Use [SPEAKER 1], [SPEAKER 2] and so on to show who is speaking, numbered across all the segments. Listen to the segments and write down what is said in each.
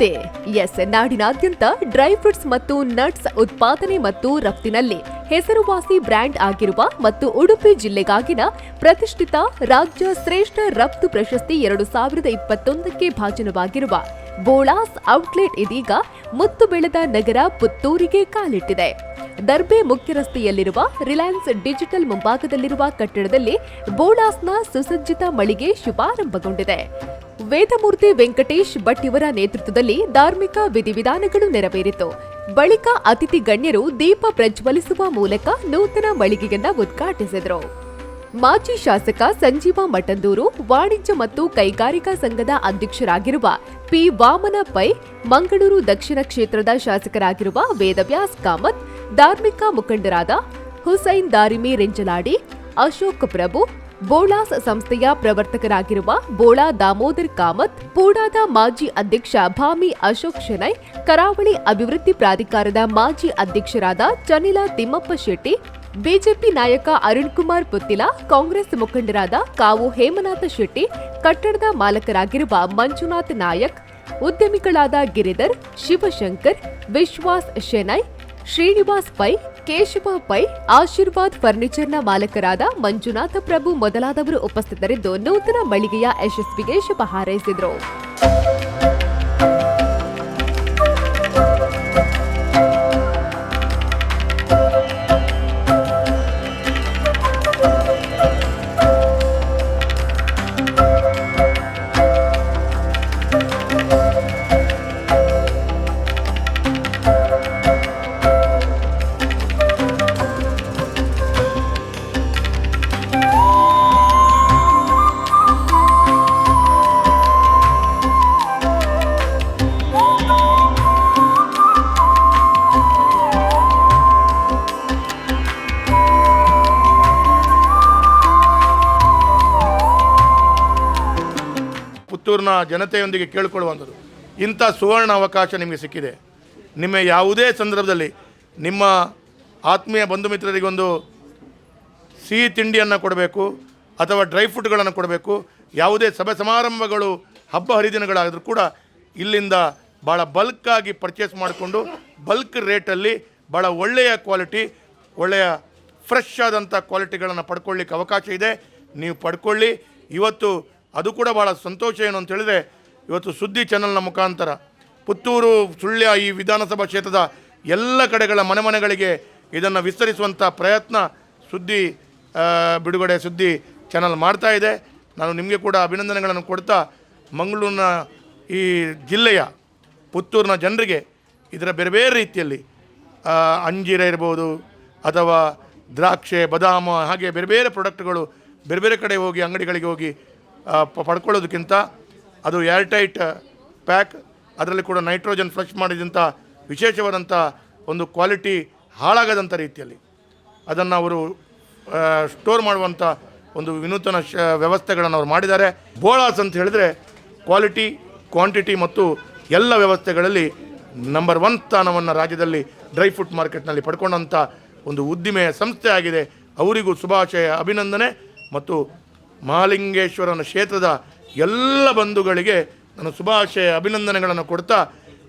[SPEAKER 1] ಸುದ್ದಿ ಎಸ್, ನಾಡಿನಾದ್ಯಂತ dry fruits ಮತ್ತು ನಟ್ಸ್ ಉತ್ಪಾದನೆ ಮತ್ತು ರಫ್ತಿನಲ್ಲಿ ಹೆಸರುವಾಸಿ ಬ್ರ್ಯಾಂಡ್ ಆಗಿರುವ ಮತ್ತು ಉಡುಪಿ ಜಿಲ್ಲೆಗಾಗಿನ ಪ್ರತಿಷ್ಠಿತ ರಾಜ್ಯ ಶ್ರೇಷ್ಠ ರಫ್ತು ಪ್ರಶಸ್ತಿ ಎರಡು ಸಾವಿರದ ಇಪ್ಪತ್ತೊಂದಕ್ಕೆ ಭಾಜನವಾಗಿರುವ ಬೋಳಾಸ್ ಔಟ್ಲೆಟ್ ಇದೀಗ ಮುತ್ತು ಬೆಳೆದ ನಗರ ಪುತ್ತೂರಿಗೆ ಕಾಲಿಟ್ಟಿದೆ. ದರ್ಬೆ ಮುಖ್ಯ ರಸ್ತೆಯಲ್ಲಿರುವ ರಿಲಯನ್ಸ್ ಡಿಜಿಟಲ್ ಮುಂಭಾಗದಲ್ಲಿರುವ ಕಟ್ಟಡದಲ್ಲಿ ಬೋಳಾಸ್ನ ಸುಸಜ್ಜಿತ ಮಳಿಗೆ ಶುಭಾರಂಭಗೊಂಡಿದೆ. ವೇದಮೂರ್ತಿ ವೆಂಕಟೇಶ್ ಭಟ್ ಇವರ ನೇತೃತ್ವದಲ್ಲಿ ಧಾರ್ಮಿಕ ವಿಧಿವಿಧಾನಗಳು ನೆರವೇರಿತು. ಬಳಿಕ ಅತಿಥಿ ಗಣ್ಯರು ದೀಪ ಪ್ರಜ್ವಲಿಸುವ ಮೂಲಕ ನೂತನ ಮಳಿಗೆಯನ್ನ ಉದ್ಘಾಟಿಸಿದರು. ಮಾಜಿ ಶಾಸಕ ಸಂಜೀವ ಮಠಂದೂರು, ವಾಣಿಜ್ಯ ಮತ್ತು ಕೈಗಾರಿಕಾ ಸಂಘದ ಅಧ್ಯಕ್ಷರಾಗಿರುವ ಪಿ ವಾಮನ ಪೈ ಮಂಗಳೂರು ದಕ್ಷಿಣ ಕ್ಷೇತ್ರದ ಶಾಸಕರಾಗಿರುವ ವೇದವ್ಯಾಸ್ ಕಾಮತ್, ಧಾರ್ಮಿಕ ಮುಖಂಡರಾದ ಹುಸೈನ್ ದಾರಿಮಿ ರೆಂಜಲಾಡಿ, ಅಶೋಕ್ ಪ್ರಭು ಬೋಳಾಸ್ ಸಂಸ್ಥೆಯ ಪ್ರವರ್ತಕರಾಗಿರುವ ಬೋಳಾ ದಾಮೋದರ್ ಕಾಮತ್, ಪೂಡಾದ ಮಾಜಿ ಅಧ್ಯಕ್ಷ ಭಾಮಿ ಅಶೋಕ್ ಶೆನೈ ಕರಾವಳಿ ಅಭಿವೃದ್ಧಿ ಪ್ರಾಧಿಕಾರದ ಮಾಜಿ ಅಧ್ಯಕ್ಷರಾದ ಚನಿಲ ತಿಮ್ಮಪ್ಪ ಶೆಟ್ಟಿ, ಬಿಜೆಪಿ ನಾಯಕ ಅರುಣ್ ಕುಮಾರ್ ಪುತ್ತಿಲ, ಕಾಂಗ್ರೆಸ್ ಮುಖಂಡರಾದ ಕಾವು ಹೇಮನಾಥ ಶೆಟ್ಟಿ, ಕಟ್ಟಡದ ಮಾಲಕರಾಗಿರುವ ಮಂಜುನಾಥ್ ನಾಯಕ್, ಉದ್ಯಮಿಗಳಾದ ಗಿರಿಧರ್, ಶಿವಶಂಕರ್, ವಿಶ್ವಾಸ್ ಶೆನೈ ಶ್ರೀನಿವಾಸ್ ಪೈ ಕೇಶವ ಪೈ ಆಶೀರ್ವಾದ್ ಫರ್ನಿಚರ್ನ ಮಾಲಕರಾದ ಮಂಜುನಾಥ ಪ್ರಭು ಮೊದಲಾದವರು ಉಪಸ್ಥಿತರಿದ್ದು ನೂತನ ಮಳಿಗೆಯ ಯಶಸ್ವಿಗೆ ಶುಭ ಹಾರೈಸಿದರು.
[SPEAKER 2] ಪುತ್ತೂರಿನ ಜನತೆಯೊಂದಿಗೆ ಕೇಳಿಕೊಳ್ಳುವಂಥದ್ದು. ಇಂಥ ಸುವರ್ಣ ಅವಕಾಶ ನಿಮಗೆ ಸಿಕ್ಕಿದೆ. ನಿಮ್ಮ ಯಾವುದೇ ಸಂದರ್ಭದಲ್ಲಿ ನಿಮ್ಮ ಆತ್ಮೀಯ ಬಂಧು ಮಿತ್ರರಿಗೊಂದು ಸಿಹಿ ತಿಂಡಿಯನ್ನು ಕೊಡಬೇಕು ಅಥವಾ ಡ್ರೈ ಫ್ರೂಟ್ಗಳನ್ನು ಕೊಡಬೇಕು. ಯಾವುದೇ ಸಭೆ ಸಮಾರಂಭಗಳು, ಹಬ್ಬ ಹರಿದಿನಗಳಾದರೂ ಕೂಡ ಇಲ್ಲಿಂದ ಭಾಳ ಬಲ್ಕಾಗಿ ಪರ್ಚೇಸ್ ಮಾಡಿಕೊಂಡು ಬಲ್ಕ್ ರೇಟಲ್ಲಿ ಭಾಳ ಒಳ್ಳೆಯ ಕ್ವಾಲಿಟಿ, ಒಳ್ಳೆಯ ಫ್ರೆಶ್ ಆದಂಥ ಕ್ವಾಲಿಟಿಗಳನ್ನು ಪಡ್ಕೊಳ್ಳಿಕ್ಕೆ ಅವಕಾಶ ಇದೆ. ನೀವು ಪಡ್ಕೊಳ್ಳಿ. ಇವತ್ತು ಅದು ಕೂಡ ಭಾಳ ಸಂತೋಷ ಏನು ಅಂತ ಹೇಳಿದ್ರೆ, ಇವತ್ತು ಸುದ್ದಿ ಚಾನಲ್ನ ಮುಖಾಂತರ ಪುತ್ತೂರು, ಸುಳ್ಯ ಈ ವಿಧಾನಸಭಾ ಕ್ಷೇತ್ರದ ಎಲ್ಲ ಕಡೆಗಳ ಮನೆ ಮನೆಗಳಿಗೆ ಇದನ್ನು ವಿಸ್ತರಿಸುವಂಥ ಪ್ರಯತ್ನ ಸುದ್ದಿ ಬಿಡುಗಡೆ ಸುದ್ದಿ ಚಾನಲ್ ಮಾಡ್ತಾ ಇದೆ. ನಾನು ನಿಮಗೆ ಕೂಡ ಅಭಿನಂದನೆಗಳನ್ನು ಕೊಡ್ತಾ ಮಂಗಳೂರಿನ ಈ ಜಿಲ್ಲೆಯ ಪುತ್ತೂರಿನ ಜನರಿಗೆ ಇದರ ಬೇರೆ ಬೇರೆ ರೀತಿಯಲ್ಲಿ ಅಂಜೀರ ಇರ್ಬೋದು ಅಥವಾ ದ್ರಾಕ್ಷೆ, ಬದಾಮ, ಹಾಗೆ ಬೇರೆ ಬೇರೆ ಪ್ರಾಡಕ್ಟ್ಗಳು ಬೇರೆ ಬೇರೆ ಕಡೆ ಹೋಗಿ, ಅಂಗಡಿಗಳಿಗೆ ಹೋಗಿ ಪಡ್ಕೊಳ್ಳೋದಕ್ಕಿಂತ ಅದು ಏರ್ಟೈಟ್ ಪ್ಯಾಕ್, ಅದರಲ್ಲಿ ಕೂಡ ನೈಟ್ರೋಜನ್ ಫ್ಲಶ್ ಮಾಡಿದಂಥ ವಿಶೇಷವಾದಂಥ ಒಂದು ಕ್ವಾಲಿಟಿ ಹಾಳಾಗದಂಥ ರೀತಿಯಲ್ಲಿ ಅದನ್ನು ಅವರು ಸ್ಟೋರ್ ಮಾಡುವಂಥ ಒಂದು ವಿನೂತನ ಶ ವ್ಯವಸ್ಥೆಗಳನ್ನು ಅವರು ಮಾಡಿದ್ದಾರೆ. ಬೋಳಾಸ್ ಅಂತ ಹೇಳಿದರೆ ಕ್ವಾಲಿಟಿ, ಕ್ವಾಂಟಿಟಿ ಮತ್ತು ಎಲ್ಲ ವ್ಯವಸ್ಥೆಗಳಲ್ಲಿ ನಂಬರ್ ಒನ್ ಸ್ಥಾನವನ್ನು ರಾಜ್ಯದಲ್ಲಿ ಡ್ರೈ ಫ್ರೂಟ್ ಮಾರ್ಕೆಟ್ನಲ್ಲಿ ಪಡ್ಕೊಂಡಂಥ ಒಂದು ಉದ್ದಿಮೆಯ ಸಂಸ್ಥೆ ಆಗಿದೆ ಅವರಿಗೂ ಶುಭಾಶಯ, ಅಭಿನಂದನೆ ಮತ್ತು ಮಹಾಲಿಂಗೇಶ್ವರನ ಕ್ಷೇತ್ರದ ಎಲ್ಲ ಬಂಧುಗಳಿಗೆ ನಾನು ಶುಭಾಶಯ, ಅಭಿನಂದನೆಗಳನ್ನು ಕೊಡ್ತಾ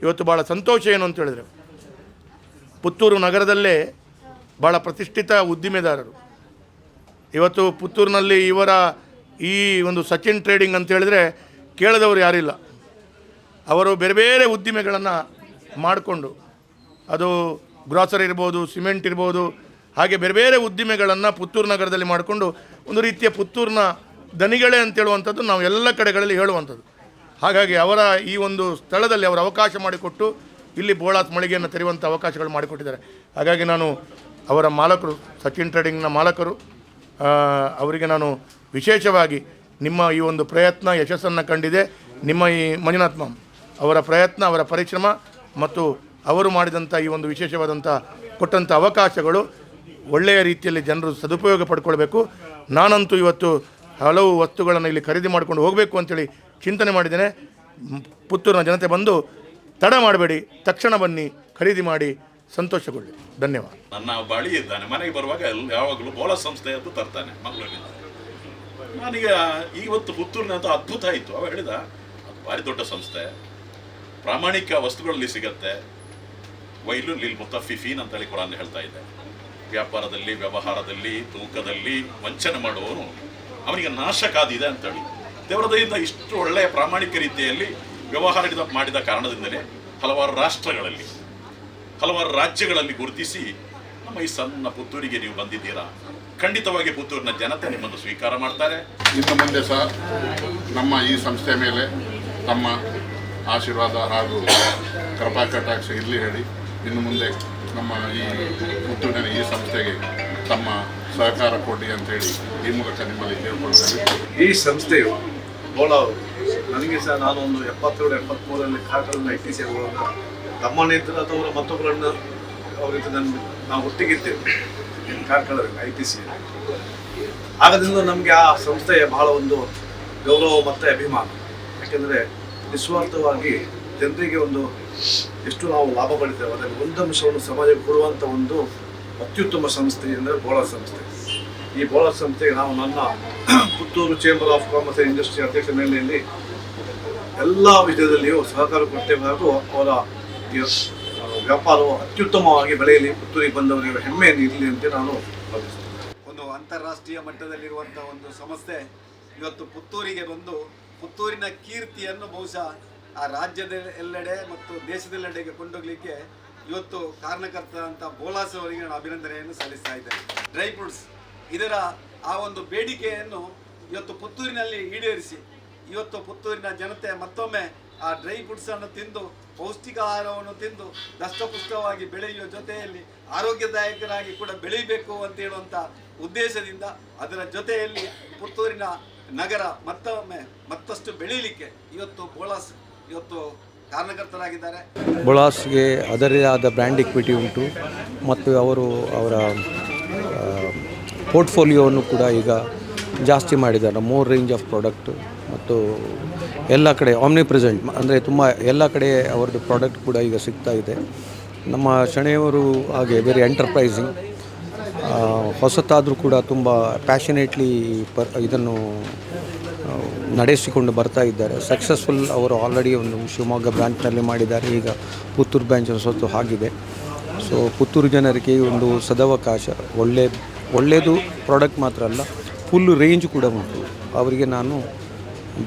[SPEAKER 2] ಇವತ್ತು ಭಾಳ ಸಂತೋಷ ಏನು ಅಂತ ಹೇಳಿದರೆ, ಪುತ್ತೂರು ನಗರದಲ್ಲೇ ಭಾಳ ಪ್ರತಿಷ್ಠಿತ ಉದ್ದಿಮೆದಾರರು. ಇವತ್ತು ಪುತ್ತೂರಿನಲ್ಲಿ ಇವರ ಈ ಒಂದು ಸಚಿನ್ ಟ್ರೇಡಿಂಗ್ ಅಂತ ಹೇಳಿದ್ರೆ ಕೇಳದವರು ಯಾರಿಲ್ಲ. ಅವರು ಬೇರೆ ಬೇರೆ ಉದ್ದಿಮೆಗಳನ್ನು ಮಾಡಿಕೊಂಡು, ಅದು ಗ್ರಾಸರಿ ಇರ್ಬೋದು, ಸಿಮೆಂಟ್ ಇರ್ಬೋದು, ಹಾಗೆ ಬೇರೆ ಬೇರೆ ಉದ್ದಿಮೆಗಳನ್ನು ಪುತ್ತೂರು ನಗರದಲ್ಲಿ ಮಾಡಿಕೊಂಡು ಒಂದು ರೀತಿಯ ಪುತ್ತೂರಿನ ದನಿಗಳೇ ಅಂತ ಹೇಳುವಂಥದ್ದು ನಾವು ಎಲ್ಲ ಕಡೆಗಳಲ್ಲಿ ಹೇಳುವಂಥದ್ದು. ಹಾಗಾಗಿ ಅವರ ಈ ಒಂದು ಸ್ಥಳದಲ್ಲಿ ಅವರು ಅವಕಾಶ ಮಾಡಿಕೊಟ್ಟು ಇಲ್ಲಿ ಬೋಳಾತ್ ಮಳಿಗೆಯನ್ನು ತೆರೆಯುವಂಥ ಅವಕಾಶಗಳು ಮಾಡಿಕೊಟ್ಟಿದ್ದಾರೆ. ಹಾಗಾಗಿ ನಾನು ಅವರ ಮಾಲಕರು, ಸಚಿನ್ ಟ್ರೇಡಿಂಗ್ನ ಮಾಲಕರು ಅವರಿಗೆ ನಾನು ವಿಶೇಷವಾಗಿ ನಿಮ್ಮ ಈ ಒಂದು ಪ್ರಯತ್ನ ಯಶಸ್ಸನ್ನು ಕಂಡಿದೆ. ನಿಮ್ಮ ಈ ಮಂಜುನಾಥ್ ಅವರ ಪ್ರಯತ್ನ, ಅವರ ಪರಿಶ್ರಮ ಮತ್ತು ಅವರು ಮಾಡಿದಂಥ ಈ ಒಂದು ವಿಶೇಷವಾದಂಥ ಕೊಟ್ಟಂಥ ಅವಕಾಶಗಳು ಒಳ್ಳೆಯ ರೀತಿಯಲ್ಲಿ ಜನರು ಸದುಪಯೋಗ ಪಡ್ಕೊಳ್ಬೇಕು. ನಾನಂತೂ ಇವತ್ತು ಹಲವು ವಸ್ತುಗಳನ್ನು ಇಲ್ಲಿ ಖರೀದಿ ಮಾಡಿಕೊಂಡು ಹೋಗಬೇಕು ಅಂತೇಳಿ ಚಿಂತನೆ ಮಾಡಿದ್ದೇನೆ. ಪುತ್ತೂರಿನ ಜನತೆ ಬಂದು ತಡ ಮಾಡಬೇಡಿ, ತಕ್ಷಣ ಬನ್ನಿ, ಖರೀದಿ ಮಾಡಿ, ಸಂತೋಷಗೊಳ್ಳಿ. ಧನ್ಯವಾದ.
[SPEAKER 3] ನನ್ನ ಬಳಿ ಇದ್ದಾನೆ, ಮನೆಗೆ ಬರುವಾಗ ಯಾವಾಗಲೂ ಯಾವಾಗಲೂ ಸಂಸ್ಥೆ ಅಂತ ತರ್ತಾನೆ ಮಂಗಳೂರಿನಿಂದ ನಾನೀಗ ಇವತ್ತು ಪುತ್ತೂರಿನಂತ ಅದ್ಭುತ ಆಯಿತು. ಅವ ಹೇಳಿದ, ಅದು ಭಾರಿ ದೊಡ್ಡ ಸಂಸ್ಥೆ. ಪ್ರಾಮಾಣಿಕ ವಸ್ತುಗಳಲ್ಲಿ ಸಿಗತ್ತೆ. ವೈಲು, ಲಿಲ್ ಮುತ್ತಫಿಫೀನ್ ಅಂತೇಳಿ ಕುರಾನ್ ಹೇಳ್ತಾ ಇದೆ ವ್ಯಾಪಾರದಲ್ಲಿ, ವ್ಯವಹಾರದಲ್ಲಿ, ತೂಕದಲ್ಲಿ ವಂಚನೆ ಮಾಡುವವನು ಅವನಿಗೆ ನಾಶ ಕಾದಿದೆ ಅಂತೇಳಿ. ದೇವರ ದಯೆಯಿಂದ ಇಷ್ಟು ಒಳ್ಳೆಯ ಪ್ರಾಮಾಣಿಕ ರೀತಿಯಲ್ಲಿ ವ್ಯವಹಾರ ಮಾಡಿದ ಕಾರಣದಿಂದಲೇ ಹಲವಾರು ರಾಷ್ಟ್ರಗಳಲ್ಲಿ, ಹಲವಾರು ರಾಜ್ಯಗಳಲ್ಲಿ ಗುರುತಿಸಿ, ನಮ್ಮ ಈ ಸಣ್ಣ ಪುತ್ತೂರಿಗೆ ನೀವು ಬಂದಿದ್ದೀರಾ? ಖಂಡಿತವಾಗಿ ಪುತ್ತೂರಿನ ಜನತೆ ನಿಮ್ಮನ್ನು ಸ್ವೀಕಾರ ಮಾಡ್ತಾರೆ.
[SPEAKER 4] ಇನ್ನು ಮುಂದೆ ಸಹ ನಮ್ಮ ಈ ಸಂಸ್ಥೆ ಮೇಲೆ ತಮ್ಮ ಆಶೀರ್ವಾದ ಹಾಗೂ ಕೃಪಾ ಕಟಾಕ್ಷ ಇರಲಿ ಹೇಳಿ. ಇನ್ನು ಮುಂದೆ ನಮ್ಮ ಈ ಮುತ್ತೂರಿನ ಈ ಸಂಸ್ಥೆಗೆ ತಮ್ಮ ಸಹಕಾರ ಕೊಡಿ ಅಂತೇಳಿ ಈ ಮೂಲಕ ನಿಮ್ಮಲ್ಲಿ ಕೇಳ್ಕೊಳ್ತೇವೆ
[SPEAKER 5] ಈ ಸಂಸ್ಥೆಯು ಬೋಳ ನನಗೆ ಸಹ ನಾನೊಂದು ಎಪ್ಪತ್ತೇಳು ಎಪ್ಪತ್ತ್ಮೂರರಲ್ಲಿ ಟಿ ಸಿ ತಮ್ಮಣ್ಣ ಇದ್ದರು ಅಥವಾ ಮತ್ತೊಬ್ಬರನ್ನು ಅವರಿಂದ ನನ್ನ ನಾವು ಒಟ್ಟಿಗಿದ್ದೇವೆ. ಕಾರ್ಕಳ ಐ ಟಿ ಸಿ ಆಗದಿಂದ ನಮಗೆ ಆ ಸಂಸ್ಥೆಯ ಬಹಳ ಒಂದು ಗೌರವ ಮತ್ತು ಅಭಿಮಾನ. ಯಾಕೆಂದರೆ ನಿಸ್ವಾರ್ಥವಾಗಿ ಜನರಿಗೆ ಒಂದು ಎಷ್ಟು ನಾವು ಲಾಭ ಪಡಿತೇವೆ, ಅದರಲ್ಲಿ ಒಂದು ಅಂಶವನ್ನು ಸಮಾಜಕ್ಕೆ ಕೊಡುವಂಥ ಒಂದು ಅತ್ಯುತ್ತಮ ಸಂಸ್ಥೆ ಎಂದರೆ ಬೋಳಾ ಸಂಸ್ಥೆ. ಈ ಬೋಳಾ ಸಂಸ್ಥೆಗೆ ನಾವು ನನ್ನ Puttur chamber of commerce and industry ಅಧ್ಯಕ್ಷ ನೆಲೆಯಲ್ಲಿ ಎಲ್ಲ ವಿಷಯದಲ್ಲಿಯೂ ಸಹಕಾರ ಕೊಡ್ತೇವೆ ಹಾಗೂ ಅವರ ವ್ಯಾಪಾರವು ಅತ್ಯುತ್ತಮವಾಗಿ ಬೆಳೆಯಲಿ, ಪುತ್ತೂರಿಗೆ ಬಂದವರಿಗೆ ಹೆಮ್ಮೆಯನ್ನು ಇರಲಿ ಅಂತ ನಾನು ಭಾವಿಸ್ತೇನೆ
[SPEAKER 6] ಒಂದು ಅಂತಾರಾಷ್ಟ್ರೀಯ ಮಟ್ಟದಲ್ಲಿರುವಂಥ ಒಂದು ಸಂಸ್ಥೆ ಇವತ್ತು ಪುತ್ತೂರಿಗೆ ಬಂದು ಪುತ್ತೂರಿನ ಕೀರ್ತಿಯನ್ನು ಬಹುಶಃ ಆ ರಾಜ್ಯದ ಎಲ್ಲೆಡೆ ಮತ್ತು ದೇಶದೆಲ್ಲೆಡೆಗೆ ಕೊಂಡೋಗ್ಲಿಕ್ಕೆ ಇವತ್ತು ಕಾರಣಕರ್ತ ಅಂತ ಬೋಲಾಸ್ ಅವರಿಗೆ ನಾನು ಅಭಿನಂದನೆಯನ್ನು ಸಲ್ಲಿಸ್ತಾ ಇದ್ದೇನೆ. ಡ್ರೈ ಫ್ರೂಟ್ಸ್ ಇದರ ಆ ಒಂದು ಬೇಡಿಕೆಯನ್ನು ಇವತ್ತು ಪುತ್ತೂರಿನಲ್ಲಿ ಈಡೇರಿಸಿ, ಇವತ್ತು ಪುತ್ತೂರಿನ ಜನತೆ ಮತ್ತೊಮ್ಮೆ ಆ ಡ್ರೈ ಫ್ರೂಟ್ಸ್ ಅನ್ನು ತಿಂದು, ಪೌಷ್ಟಿಕ ಆಹಾರವನ್ನು ತಿಂದು ದಷ್ಟಪುಷ್ಟವಾಗಿ ಬೆಳೆಯುವ ಜೊತೆಯಲ್ಲಿ ಆರೋಗ್ಯದಾಯಕರಾಗಿ ಕೂಡ ಬೆಳೀಬೇಕು ಅಂತ ಹೇಳುವಂಥ ಉದ್ದೇಶದಿಂದ ಅದರ ಜೊತೆಯಲ್ಲಿ ಪುತ್ತೂರಿನ ನಗರ ಮತ್ತೊಮ್ಮೆ ಮತ್ತಷ್ಟು ಬೆಳೀಲಿಕ್ಕೆ ಇವತ್ತು ಬೋಳಸ್ ಇವತ್ತು ಕಾರಣಕರ್ತರಾಗಿದ್ದಾರೆ
[SPEAKER 7] ಬುಳಾಸ್ಗೆ ಅದರದೇ ಆದ ಬ್ರ್ಯಾಂಡ್ ಇಕ್ವಿಟಿ ಉಂಟು. ಮತ್ತು ಅವರು ಅವರ ಪೋರ್ಟ್ಫೋಲಿಯೋವನ್ನು ಕೂಡ ಈಗ ಜಾಸ್ತಿ ಮಾಡಿದ್ದಾರೆ. ಮೋರ್ ರೇಂಜ್ ಆಫ್ ಪ್ರಾಡಕ್ಟ್ ಮತ್ತು ಎಲ್ಲ ಕಡೆ ಆಮ್ನಿ ಪ್ರೆಸೆಂಟ್ ಅಂದರೆ ತುಂಬ ಎಲ್ಲ ಕಡೆ ಅವರದ್ದು ಪ್ರಾಡಕ್ಟ್ ಕೂಡ ಈಗ ಸಿಗ್ತಾ ಇದೆ. ನಮ್ಮ ಶಣೆಯವರು ಹಾಗೆ ವೆರಿ ಎಂಟರ್ಪ್ರೈಸಿಂಗ್ ಹೊಸತಾದರೂ ಕೂಡ ತುಂಬ ಪ್ಯಾಷನೇಟ್ಲಿ ಪರ್, ಇದನ್ನು ನಡೆಸಿಕೊಂಡು ಬರ್ತಾ ಇದ್ದಾರೆ. ಸಕ್ಸಸ್ಫುಲ್ ಅವರು ಆಲ್ರೆಡಿ ಒಂದು ಶಿವಮೊಗ್ಗ ಬ್ರಾಂಚ್ನಲ್ಲಿ ಮಾಡಿದ್ದಾರೆ. ಈಗ ಪುತ್ತೂರು ಬ್ರಾಂಚ್ ಸ್ವತ್ತು ಆಗಿದೆ. ಸೊ ಪುತ್ತೂರು ಜನರಿಗೆ ಒಂದು ಸದವಕಾಶ ಒಳ್ಳೆ ಒಳ್ಳೆಯದು ಪ್ರಾಡಕ್ಟ್ ಮಾತ್ರ ಅಲ್ಲ ಫುಲ್ ರೇಂಜ್ ಕೂಡ ಉಂಟು. ಅವರಿಗೆ ನಾನು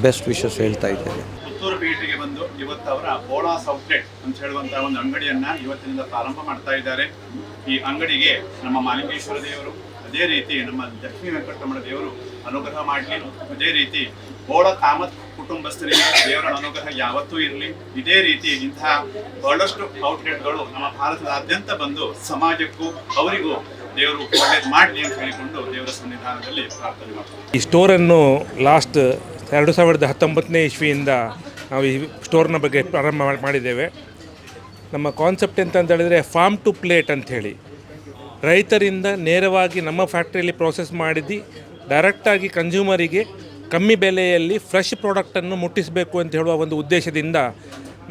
[SPEAKER 7] ಬೆಸ್ಟ್ ವಿಶಸ್ ಹೇಳ್ತಾ ಇದ್ದೇನೆ.
[SPEAKER 8] ಪುತ್ತೂರು ಪೇಟೆಗೆ ಬಂದು ಇವತ್ತು ಅವರ ಬೋಳಾಸ್ ಔಟ್ಲೆಟ್ ಅಂತ ಹೇಳುವಂತಹ ಒಂದು ಅಂಗಡಿಯನ್ನ ಇವತ್ತಿನಿಂದ ಪ್ರಾರಂಭ ಮಾಡ್ತಾ ಇದ್ದಾರೆ. ಈ ಅಂಗಡಿಗೆ ನಮ್ಮ ಮಾಲಿಂಗೇಶ್ವರ ದೇವರು, ಅದೇ ರೀತಿ ನಮ್ಮ ಲಕ್ಷ್ಮೀ ವೆಂಕಟರಮಣ ದೇವರು ಅನುಗ್ರಹ ಮಾಡಲಿ. ಅದೇ ರೀತಿ ಬೋಳ ಕಾಮತ್ ಕುಟುಂಬಸ್ಥರಿಗೆ ದೇವರ ಅನುಗ್ರಹ ಯಾವತ್ತೂ ಇರಲಿ. ಇದೇ ರೀತಿ ಇಂತಹ ಬಹಳಷ್ಟು ಔಟ್ಲೆಟ್ಗಳು ನಮ್ಮ ಭಾರತದಾದ್ಯಂತ ಬಂದು ಸಮಾಜಕ್ಕೂ ಅವರಿಗೂ ದೇವರು ಒಳ್ಳೇದು ಮಾಡಲಿ ಅಂತ ಹೇಳಿಕೊಂಡು ದೇವರ ಸನ್ನಿಧಾನದಲ್ಲಿ ಪ್ರಾರ್ಥನೆ ಮಾಡ್ತೀವಿ.
[SPEAKER 9] ಈ ಸ್ಟೋರನ್ನು ಲಾಸ್ಟ್ ಎರಡು ಸಾವಿರದ ಹತ್ತೊಂಬತ್ತನೇ ಇಸ್ವಿಯಿಂದ ನಾವು ಈ ಸ್ಟೋರ್ನ ಬಗ್ಗೆ ಪ್ರಾರಂಭ ಮಾಡ್- ಮಾಡಿದ್ದೇವೆ. ನಮ್ಮ ಕಾನ್ಸೆಪ್ಟ್ ಅಂತ ಹೇಳಿದ್ರೆ ಫಾರ್ಮ್ ಟು ಪ್ಲೇಟ್ ಅಂಥೇಳಿ ರೈತರಿಂದ ನೇರವಾಗಿ ನಮ್ಮ ಫ್ಯಾಕ್ಟ್ರಿಯಲ್ಲಿ ಪ್ರೋಸೆಸ್ ಮಾಡಿದ್ದು ಡೈರೆಕ್ಟಾಗಿ ಕನ್ಸ್ಯೂಮರಿಗೆ ಕಮ್ಮಿ ಬೆಲೆಯಲ್ಲಿ ಫ್ರೆಶ್ ಪ್ರಾಡಕ್ಟನ್ನು ಮುಟ್ಟಿಸಬೇಕು ಅಂತ ಹೇಳುವ ಒಂದು ಉದ್ದೇಶದಿಂದ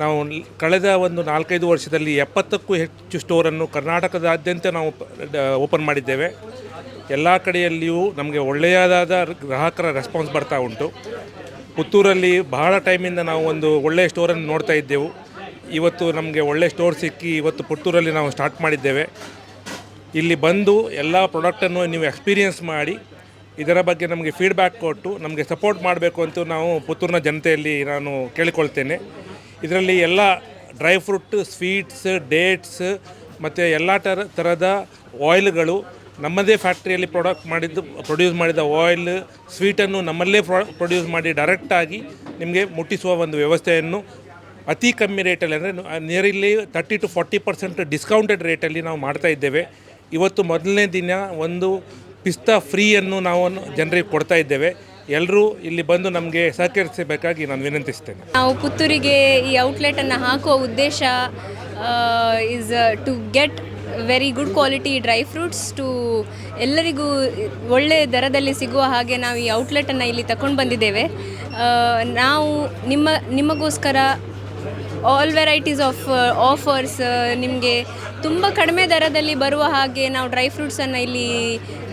[SPEAKER 9] ನಾವು ಕಳೆದ ಒಂದು ನಾಲ್ಕೈದು ವರ್ಷದಲ್ಲಿ ಎಪ್ಪತ್ತಕ್ಕೂ ಹೆಚ್ಚು ಸ್ಟೋರನ್ನು ಕರ್ನಾಟಕದಾದ್ಯಂತ ನಾವು ಓಪನ್ ಮಾಡಿದ್ದೇವೆ. ಎಲ್ಲ ಕಡೆಯಲ್ಲಿಯೂ ನಮಗೆ ಒಳ್ಳೆಯದಾದ ಗ್ರಾಹಕರ ರೆಸ್ಪಾನ್ಸ್ ಬರ್ತಾ ಉಂಟು. ಪುತ್ತೂರಲ್ಲಿ ಬಹಳ ಟೈಮಿಂದ ನಾವು ಒಂದು ಒಳ್ಳೆಯ ಸ್ಟೋರನ್ನು ನೋಡ್ತಾ ಇದ್ದೆವು. ಇವತ್ತು ನಮಗೆ ಒಳ್ಳೆಯ ಸ್ಟೋರ್ ಸಿಕ್ಕಿ ಇವತ್ತು ಪುತ್ತೂರಲ್ಲಿ ನಾವು ಸ್ಟಾರ್ಟ್ ಮಾಡಿದ್ದೇವೆ. ಇಲ್ಲಿ ಬಂದು ಎಲ್ಲ ಪ್ರಾಡಕ್ಟನ್ನು ನೀವು ಎಕ್ಸ್ಪೀರಿಯನ್ಸ್ ಮಾಡಿ ಇದರ ಬಗ್ಗೆ ನಮಗೆ ಫೀಡ್ಬ್ಯಾಕ್ ಕೊಟ್ಟು ನಮಗೆ ಸಪೋರ್ಟ್ ಮಾಡಬೇಕು ಅಂತ ನಾವು ಪುತ್ತೂರಿನ ಜನತೆಯಲ್ಲಿ ನಾನು ಕೇಳಿಕೊಳ್ತೇನೆ. ಇದರಲ್ಲಿ ಎಲ್ಲ ಡ್ರೈ ಫ್ರೂಟ್ ಸ್ವೀಟ್ಸ್ ಡೇಟ್ಸ್ ಮತ್ತು ಎಲ್ಲ ಥರ ಥರದ ಆಯಿಲ್ಗಳು ನಮ್ಮದೇ ಫ್ಯಾಕ್ಟ್ರಿಯಲ್ಲಿ ಪ್ರಾಡಕ್ಟ್ ಮಾಡಿದ್ದು ಪ್ರೊಡ್ಯೂಸ್ ಮಾಡಿದ ಆಯಿಲ್ ಸ್ವೀಟನ್ನು ನಮ್ಮಲ್ಲೇ ಪ್ರೊಡ್ಯೂಸ್ ಮಾಡಿ ಡೈರೆಕ್ಟಾಗಿ ನಿಮಗೆ ಮುಟ್ಟಿಸುವ ಒಂದು ವ್ಯವಸ್ಥೆಯನ್ನು ಅತಿ ಕಮ್ಮಿ ರೇಟಲ್ಲಿ ಅಂದರೆ nearly thirty to forty percent discounted ರೇಟಲ್ಲಿ ನಾವು ಮಾಡ್ತಾ ಇದ್ದೇವೆ. ಇವತ್ತು ಮೊದಲನೇ ದಿನ ಒಂದು ಪಿಸ್ತಾ ಫ್ರೀಯನ್ನು ನಾವು ಜನರಿಗೆ ಕೊಡ್ತಾ ಇದ್ದೇವೆ. ಎಲ್ಲರೂ ಇಲ್ಲಿ ಬಂದು ನಮಗೆ ಸಹಕರಿಸಬೇಕಾಗಿ ನಾನು ವಿನಂತಿಸ್ತೇನೆ.
[SPEAKER 10] ನಾವು ಪುತ್ತೂರಿಗೆ ಈ ಔಟ್ಲೆಟನ್ನು ಹಾಕುವ ಉದ್ದೇಶ is to get very good quality dry fruits to ಎಲ್ಲರಿಗೂ ಒಳ್ಳೆಯ ದರದಲ್ಲಿ ಸಿಗುವ ಹಾಗೆ ನಾವು ಈ ಔಟ್ಲೆಟನ್ನು ಇಲ್ಲಿ ತಗೊಂಡು ಬಂದಿದ್ದೇವೆ. ನಾವು ನಿಮ್ಮ, ನಿಮಗೋಸ್ಕರ ಆಲ್ ವೆರೈಟೀಸ್ ಆಫ್ ಆಫರ್ಸ್ ನಿಮಗೆ ತುಂಬ ಕಡಿಮೆ ದರದಲ್ಲಿ ಬರುವ ಹಾಗೆ ನಾವು ಡ್ರೈ ಫ್ರೂಟ್ಸನ್ನು ಇಲ್ಲಿ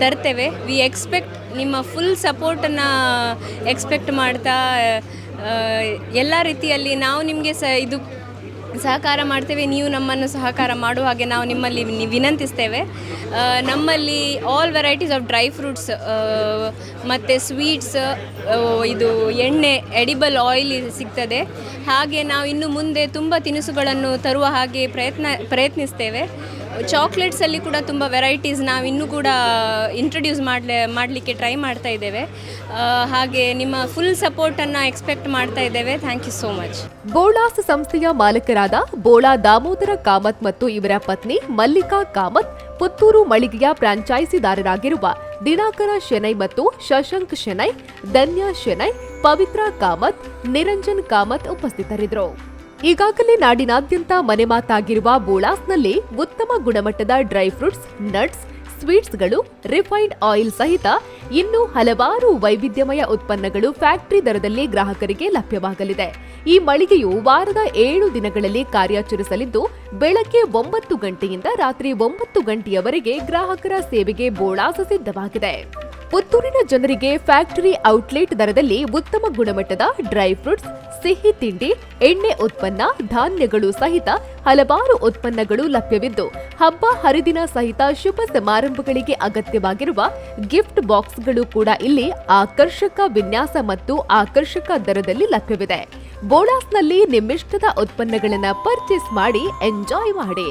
[SPEAKER 10] ತರ್ತೇವೆ. ವಿ ಎಕ್ಸ್ಪೆಕ್ಟ್ ನಿಮ್ಮ ಫುಲ್ ಸಪೋರ್ಟನ್ನು ಎಕ್ಸ್ಪೆಕ್ಟ್ ಮಾಡ್ತಾ ಎಲ್ಲ ರೀತಿಯಲ್ಲಿ ನಾವು ನಿಮಗೆ ಸ ಇದು ಸಹಕಾರ ಮಾಡ್ತೇವೆ, ನೀವು ನಮ್ಮನ್ನು ಸಹಕಾರ ಮಾಡುವ ಹಾಗೆ ನಾವು ನಿಮ್ಮಲ್ಲಿ ವಿನಂತಿಸ್ತೇವೆ. ನಮ್ಮಲ್ಲಿ all varieties of dry fruits ಮತ್ತು ಸ್ವೀಟ್ಸ್ ಇದು ಎಣ್ಣೆ ಎಡಿಬಲ್ ಆಯಿಲ್ ಸಿಗ್ತದೆ. ಹಾಗೆ ನಾವು ಇನ್ನು ಮುಂದೆ ತುಂಬ ತಿನಿಸುಗಳನ್ನು ತರುವ ಹಾಗೆ ಪ್ರಯತ್ನ, ಪ್ರಯತ್ನಿಸ್ತೇವೆ. ಚಾಕ್ಲೇಟ್ಸಲ್ಲಿ ಕೂಡ ತುಂಬ ವೆರೈಟೀಸ್ ನಾವು ಇನ್ನೂ ಕೂಡ ಇಂಟ್ರೊಡ್ಯೂಸ್ ಮಾಡಲೆ, ಮಾಡಲಿಕ್ಕೆ ಟ್ರೈ ಮಾಡ್ತಾ ಇದ್ದೇವೆ. ಹಾಗೆ ನಿಮ್ಮ ಫುಲ್ ಸಪೋರ್ಟನ್ನು ಎಕ್ಸ್ಪೆಕ್ಟ್ ಮಾಡ್ತಾ ಇದ್ದೇವೆ. Thank you so much
[SPEAKER 1] Bolas ಸಂಸ್ಥೆಯ ಮಾಲಕರಾದ ಬೋಳಾ ದಾಮೋದರ ಕಾಮತ್ ಮತ್ತು ಇವರ ಪತ್ನಿ ಮಲ್ಲಿಕಾ ಕಾಮತ್ ಪುತ್ತೂರು ಮಳಿಗೆಯ ಫ್ರಾಂಚೈಸಿದಾರರಾಗಿರುವ ದಿನಾಕರ ಶೆನೈ ಮತ್ತು ಶಶಾಂಕ್ ಶೆನೈ, ಧನ್ಯಾ ಶೆನೈ, ಪವಿತ್ರ ಕಾಮತ್, ನಿರಂಜನ್ ಕಾಮತ್ ಉಪಸ್ಥಿತರಿದ್ದರು. ಈಗಾಗಲೇ ನಾಡಿನಾದ್ಯಂತ ಮನೆ ಮಾತಾಗಿರುವ ಬೋಳಾಸ್ನಲ್ಲಿ ಉತ್ತಮ ಗುಣಮಟ್ಟದ ಡ್ರೈ ಫ್ರೂಟ್ಸ್, ನಟ್ಸ್, ಸ್ವೀಟ್ಸ್ಗಳು, ರಿಫೈನ್ಡ್ ಆಯಿಲ್ ಸಹಿತ ಇನ್ನೂ ಹಲವಾರು ವೈವಿಧ್ಯಮಯ ಉತ್ಪನ್ನಗಳು ಫ್ಯಾಕ್ಟರಿ ದರದಲ್ಲಿ ಗ್ರಾಹಕರಿಗೆ ಲಭ್ಯವಾಗಲಿದೆ. ಈ ಮಳಿಗೆಯು ವಾರದ ಏಳು ದಿನಗಳಲ್ಲಿ ಕಾರ್ಯಾಚರಿಸಲಿದ್ದು, ಬೆಳಗ್ಗೆ ಒಂಬತ್ತು ಗಂಟೆಯಿಂದ ರಾತ್ರಿ ಒಂಬತ್ತು ಗಂಟೆಯವರೆಗೆ ಗ್ರಾಹಕರ ಸೇವೆಗೆ ಬೋಳಾಸ ಸಿದ್ಧವಾಗಿದೆ. ಪುತ್ತೂರಿನ ಜನರಿಗೆ ಫ್ಯಾಕ್ಟರಿ ಔಟ್ಲೆಟ್ ದರದಲ್ಲಿ ಉತ್ತಮ ಗುಣಮಟ್ಟದ ಡ್ರೈ ಫ್ರೂಟ್ಸ್, ಸಿಹಿ ತಿಂಡಿ, ಎಣ್ಣೆ ಉತ್ಪನ್ನ, ಧಾನ್ಯಗಳು ಸಹಿತ ಹಲವಾರು ಉತ್ಪನ್ನಗಳು ಲಭ್ಯವಿದ್ದು, ಹಬ್ಬ ಹರಿದಿನ ಸಹಿತ ಶುಭ ಸಮಾರಂಭಗಳಿಗೆ ಅಗತ್ಯವಾಗಿರುವ ಗಿಫ್ಟ್ ಬಾಕ್ಸ್ಗಳು ಕೂಡ ಇಲ್ಲಿ ಆಕರ್ಷಕ ವಿನ್ಯಾಸ ಮತ್ತು ಆಕರ್ಷಕ ದರದಲ್ಲಿ ಲಭ್ಯವಿದೆ. ಬೋಳಾಸ್ನಲ್ಲಿ ನಿಮ್ಮಿಷ್ಟದ ಉತ್ಪನ್ನಗಳನ್ನು ಪರ್ಚೇಸ್ ಮಾಡಿ ಎಂಜಾಯ್ ಮಾಡಿ.